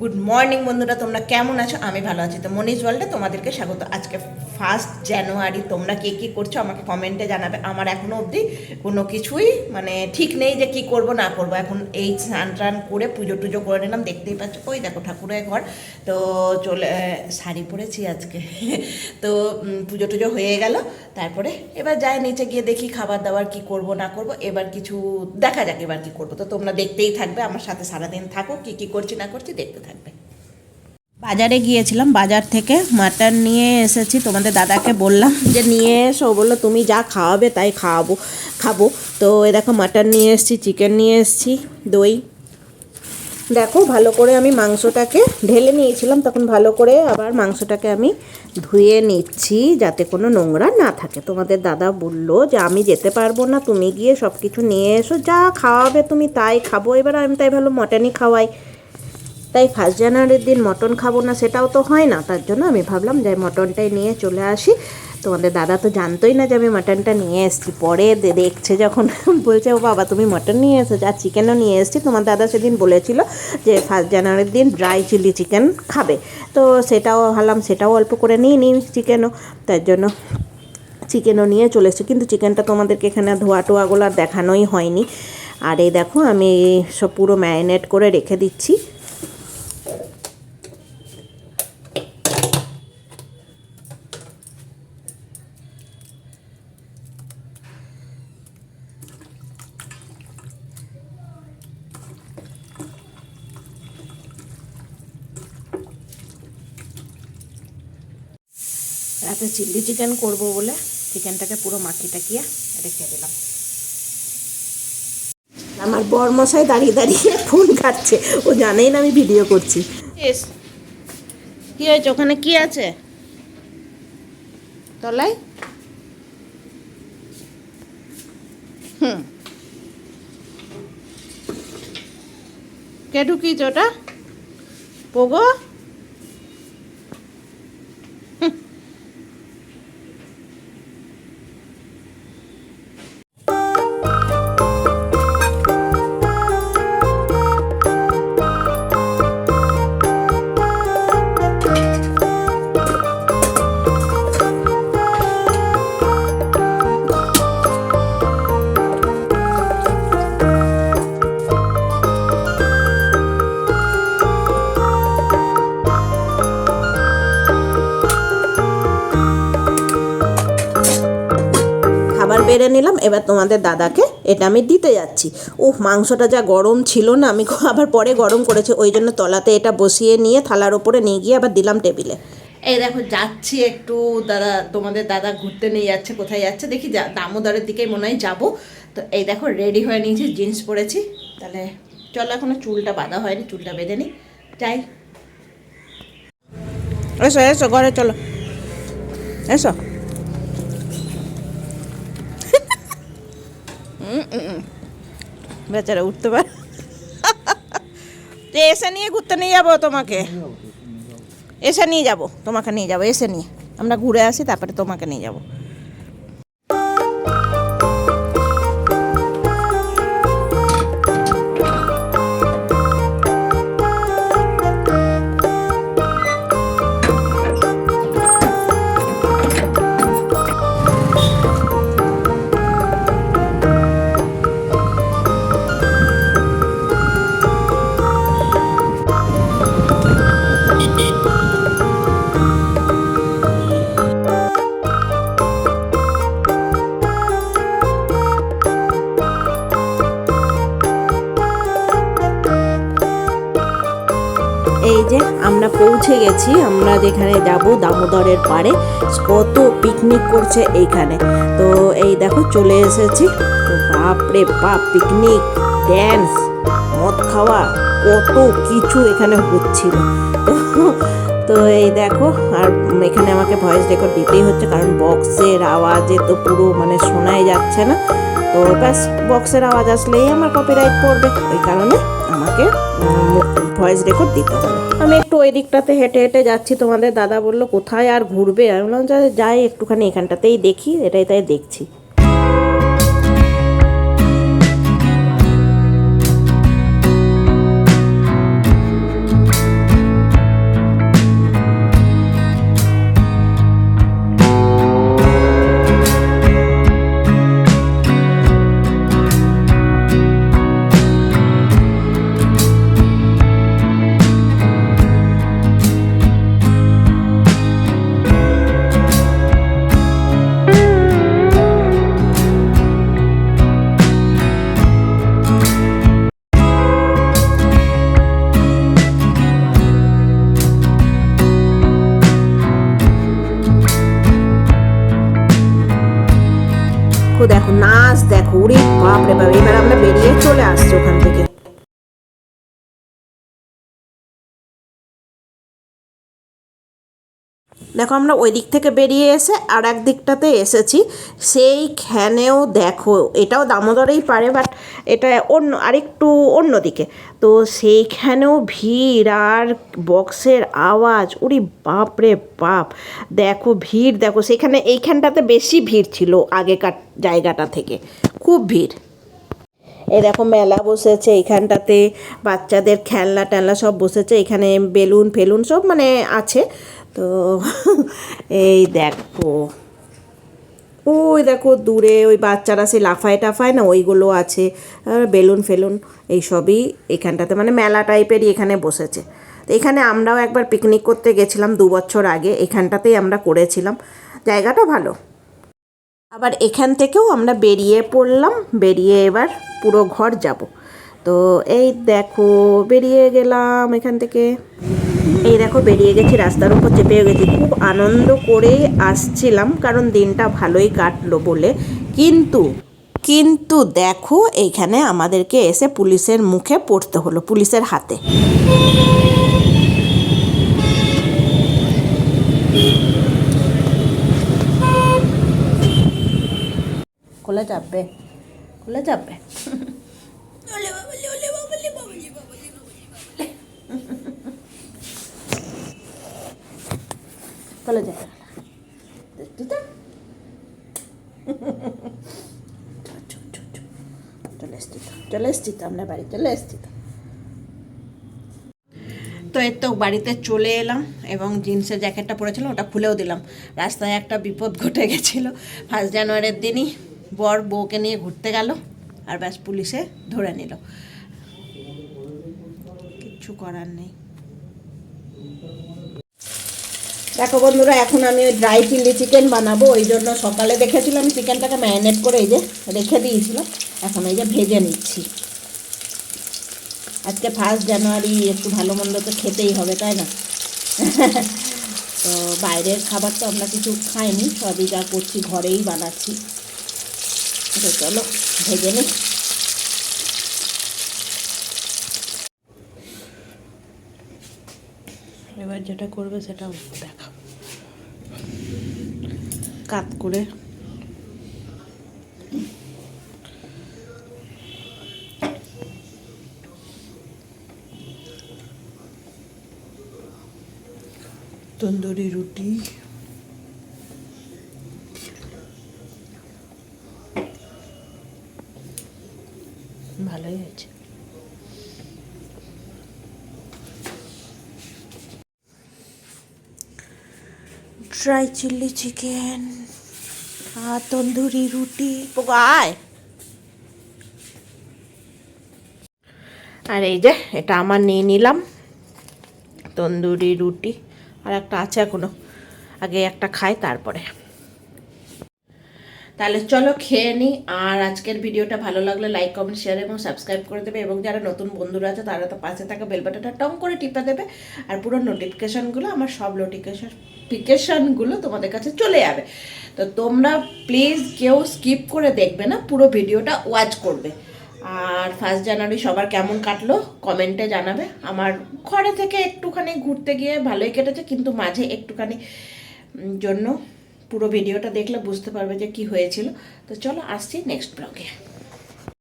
Good morning বন্ধুরা, তোমরা কেমন আছো? আমি ভালো আছি। তো মনীষ ওয়ার্ল্ডে তোমাদেরকে স্বাগত। আজকে ফার্স্ট জানুয়ারি তোমরা কে কী করছ আমাকে কমেন্টে জানাবে। আমার এখনও অবধি কোনো কিছুই মানে ঠিক নেই যে কি করব, না করব। এখন এই স্নান টান করে পুজো টুজো করে নিলাম। দেখতেই পাচ্ছ, ওই দেখো ঠাকুরের ঘর। তো চলে শাড়ি পরেছি আজকে। তো পুজো টুজো হয়ে গেল। তারপরে এবার যাই, নিচে গিয়ে দেখি খাবার দাবার কি করব, না করব। এবার কিছু দেখা যাক এবার কি করব। তো তোমরা দেখতেই থাকবে, আমার সাথে সারাদিন থাকো, কি কি করছি, না করছি, দেখতে থাকবে। বাজারে গিয়েছিলাম, বাজার থেকে মাটন নিয়ে এসেছি। তোমাদের দাদাকে বললাম যে, নিয়ে এসো। বলল, তুমি যা খাওয়াবে তাই খাওয়াবো, খাব। তো এ দেখো, মাটন নিয়ে এসেছি, চিকেন নিয়ে এসেছি, দই। দেখো, ভালো করে আমি মাংসটাকে ঢেলে নিয়েছিলাম, তখন ভালো করে আবার মাংসটাকে আমি ধুয়ে নিচ্ছি, যাতে কোনো নোংরা না থাকে। তোমাদের দাদা বলল যে, আমি যেতে পারব না, তুমি গিয়ে সব কিছু নিয়ে এসো, যা খাওয়াবে তুমি তাই খাব। এবার আমি তাই ভালো মটনই খাওয়াই। তাই ফার্স্ট জানুয়ারির দিন মটন খাব না, সেটাও তো হয় না। তার জন্য আমি ভাবলাম যে মটনটাই নিয়ে চলে আসি। তোমাদের দাদা তো জানতোই না যে আমি মটনটা নিয়ে এসেছি। পরে দেখছে যখন বলছে, ও বাবা, তুমি মটন নিয়ে এসেছ আর চিকেনও নিয়ে এসেছি। তোমার দাদা সেদিন বলেছিল যে ফার্স্ট জানুয়ারির দিন ড্রাই চিলি চিকেন খাবে। তো সেটাও ভাবলাম, সেটাও অল্প করে নিই নিই চিকেনও তার জন্য চিকেনও নিয়ে চলে এসেছি। কিন্তু চিকেনটা তোমাদেরকে এখানে ধোয়া টোয়াগুলো আর দেখানোই হয়নি। আর এই দেখো, আমি সব পুরো ম্যারিনেট করে রেখে দিচ্ছি। রাতে চিলি চিকেন করব বলে চিকেনটাকে পুরো মাখিয়ে টাকিয়ে রেখে দিলাম। আমার বরমশাই দাঁড়িয়ে দাঁড়িয়ে ফোন কাটছে ও জানেই না আমি ভিডিও করছি। কি হয়েছে? ওখানে কি আছে? তলায়? হুম। কে ঢুকিয়েছ ওটা? পোগো? নিলাম, এবার তোমাদের দাদাকে এটা আমি দিতে যাচ্ছি। উহ, মাংসটা যা গরম ছিল না, আমি আবার পরে গরম করেছি, ওই জন্য তলাতে এটা বসিয়ে নিয়ে থালার ওপরে নিয়ে গিয়ে আবার দিলাম টেবিলে। এই দেখো, যাচ্ছি একটু, দাদা, তোমাদের দাদা ঘুরতে নিয়ে যাচ্ছে, কোথায় যাচ্ছে, দেখি যা, দামোদরের দিকেই মনে হয় যাব। তো এই দেখো রেডি হয়ে নিয়েছি জিন্স পরেছি। তাহলে চলো, এখনও চুলটা বাঁধা হয়নি, চুলটা বেঁধে নিই। যাই। এসো এসো, ঘরে চলো। এসো। বেচারা উঠতে পারে। তো এসে নিয়ে ঘুরতে নিয়ে যাব তোমাকে। এসে নিয়ে যাব তোমাকে নিয়ে যাব এসে নিয়ে। আমরা ঘুরে আসি তারপরে তোমাকে নিয়ে যাব। এই যে আমরা পৌঁছে গেছি, আমরা যেখানে যাব দামোদরের পাড়ে, কত পিকনিক করছে এইখানে। তো এই দেখো চলে এসেছি। তো বাপ রে বাপ পিকনিক ড্যান্স মদ খাওয়া, কত কিছু এখানে হচ্ছিল। তো তো এই দেখো, আর এখানে আমাকে ভয়েস রেকর্ড দিতেই হচ্ছে, কারণ বক্সের আওয়াজে তো পুরো মানে শোনাই যাচ্ছে না। তো ব্যাস বক্সের আওয়াজ আসলেই আমার কপিরাইট পড়বে, ওই কারণে আমাকে ভয়েস রেকর্ড দিতে হবে। আমি একটু ওই দিকটাতে হেঁটে হেঁটে যাচ্ছি, তোমাদের দাদা বলল, কোথায় আর ঘুরবে? আমি বললাম যাই একটুখানি এখানটাতেই দেখি, এটাই তাই দেখছি। দেখো আমরা ওই দিক থেকে বেরিয়ে এসে আর এক দিকটাতে এসেছি। সেইখানেও দেখো, এটাও দামোদরেই পারে বাট এটা অন্য, আরেকটু অন্য দিকে। তো সেইখানেও ভিড় আর বক্সের আওয়াজ, উরি বাপ রে বাপ। দেখো ভিড়, দেখো সেখানে এইখানটাতে বেশি ভিড় ছিল আগেকার জায়গাটা থেকে। খুব ভিড়। দেখো মেলা বসেছে, এইখানটাতে বাচ্চাদের খেলনা টেলনা সব বসেছে, এখানে বেলুন ফেলুন সব মানে আছে। তো এই দেখো, ওই দেখো দূরে ওই বাচ্চারা সে লাফায় টাফায় না ওইগুলো আছে বেলুন ফেলুন এইসবই এখানটাতে মানে মেলা টাইপেরই এখানে বসেছে। তো এখানে আমরাও একবার পিকনিক করতে গেছিলাম দু বছর আগে, এখানটাতেই আমরা করেছিলাম, জায়গাটা ভালো। আবার এখান থেকেও আমরা বেরিয়ে পড়লাম। বেরিয়ে এবার পুরো ঘর যাব। তো এই দেখো, বেরিয়ে গেলাম এখান থেকে। এই দেখো, বেরিয়ে গেছি, রাস্তার উপর চেপে গেছি। খুব আনন্দ করে আসছিলাম, কারণ দিনটা ভালোই কাটলো বলে। কিন্তু কিন্তু দেখো এইখানে আমাদেরকে এসে পুলিশের মুখে পড়তে হলো, পুলিশের হাতে। যাবে? খোলা যাবে? খোলা যাবে। তো? চলে এসছি চলে এসছি তো, আমরা বাড়ি, চলে এসছি তো। তো এর তো বাড়িতে চলে এলাম এবং জিন্সের জ্যাকেটটা পরেছিলাম, ওটা খুলেও দিলাম। রাস্তায় একটা বিপদ ঘটে গেছিল ফার্স্ট জানুয়ারির দিনই। বর বউকে নিয়ে ঘুরতে গেল আর ব্যাস পুলিশে ধরে নিল। কিচ্ছু করার নেই। দেখো বন্ধুরা, এখন আমি ওই ড্রাই চিলি চিকেন বানাবো, ওই জন্য সকালে দেখেছিলাম চিকেনটাকে ম্যারিনেট করে এই যে রেখে দিয়েছিলাম এখন এই যে ভেজে নিচ্ছি। আজকে ফার্স্ট জানুয়ারি একটু ভালো মন্দ তো খেতেই হবে, তাই না? তো বাইরের খাবার তো আমরা কিছু খাইনি, সবই যা করছি, ঘরেই বানাচ্ছি। তো চলো ভেজে নিই এবার যেটা করবে সেটা কাত করে। তন্দুরি রুটি ভালোই হয়েছে ড্রাই চিলি চিকেন আর তন্দুরি রুটি আয় আর এই যে, এটা আমার নিয়ে নিলাম তন্দুরি রুটি। আর একটা আছে এখনও। আগে একটা খাই, তারপরে। তাহলে চলো খেয়ে নিই আর আজকের ভিডিওটা ভালো লাগলে লাইক কমেন্ট শেয়ার এবং সাবস্ক্রাইব করে দেবে এবং যারা নতুন বন্ধুরা আছে, তারা তো পাশে থাকা বেল বাটনটা টং করে টিপে দেবে। আর পুরো নোটিফিকেশানগুলো আমার সব নোটিফিকেশান নোটিফিকেশানগুলো তোমাদের কাছে চলে যাবে। তো তোমরা প্লিজ কেউ স্কিপ করে দেখবে না, পুরো ভিডিওটা ওয়াচ করবে। আর ফার্স্ট জানুয়ারি সবার কেমন কাটলো কমেন্টে জানাবে। আমার ঘরে থেকে একটুখানি ঘুরতে গিয়ে ভালোই কেটেছে, কিন্তু মাঝে একটুখানি জন্য পুরো ভিডিওটা দেখলে বুঝতে পারবে যে কি হয়েছিল। তো চলো আসছি নেক্সট ব্লগে